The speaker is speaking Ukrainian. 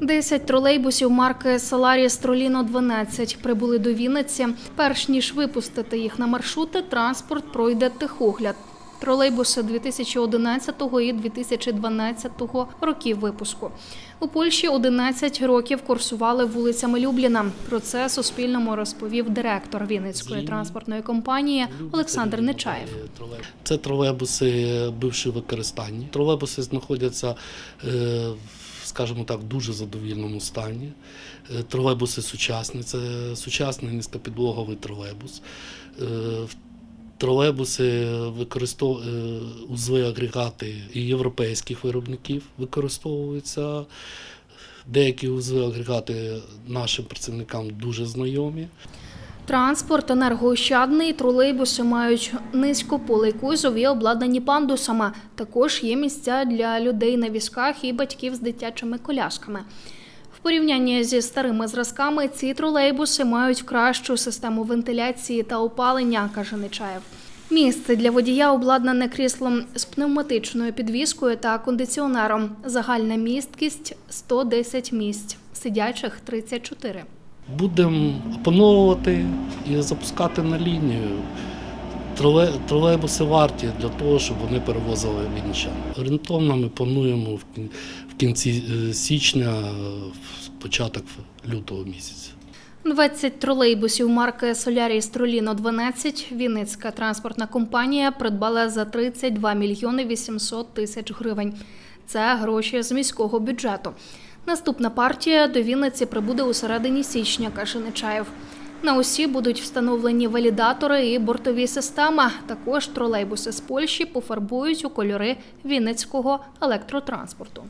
Десять тролейбусів марки Solaris Троліно 12 прибули до Вінниці. Перш ніж випустити їх на маршрути, транспорт пройде техогляд. Тролейбуси 2011 і 2012 років випуску. У Польщі 11 років курсували вулицями Любліна. Про це Суспільному розповів директор Вінницької транспортної компанії Олександр Нечаєв. Це тролейбуси бивші використанні. Тролейбуси знаходяться, е, скажімо так, в дуже задовільному стані. Е, Тролейбуси сучасні, це сучасний низькопідлоговий тролейбус. Е, в Тролейбуси використовують узли агрегати і європейських виробників використовуються. Деякі узли агрегати нашим працівникам дуже знайомі. Транспорт енергоощадний, тролейбуси мають низькополий кузов і обладнані пандусами. Також є місця для людей на візках і батьків з дитячими колясками. Порівнянні зі старими зразками ці тролейбуси мають кращу систему вентиляції та опалення, каже Нечаєв. Місце для водія обладнане кріслом з пневматичною підвіскою та кондиціонером. Загальна місткість 110 місць, сидячих 34. Будемо опановувати і запускати на лінію. Тролейбуси варті для того, щоб вони перевозили вінничан. Орієнтовно ми плануємо кінці е, січня, е, початок лютого місяця. 20 тролейбусів марки Solaris Троліно 12 Вінницька транспортна компанія придбала за 32 мільйони 800 тисяч гривень. Це гроші з міського бюджету. Наступна партія до Вінниці прибуде у середині січня, каже Нечаєв. На усі будуть встановлені валідатори і бортові системи. Також тролейбуси з Польщі пофарбують у кольори Вінницького електротранспорту.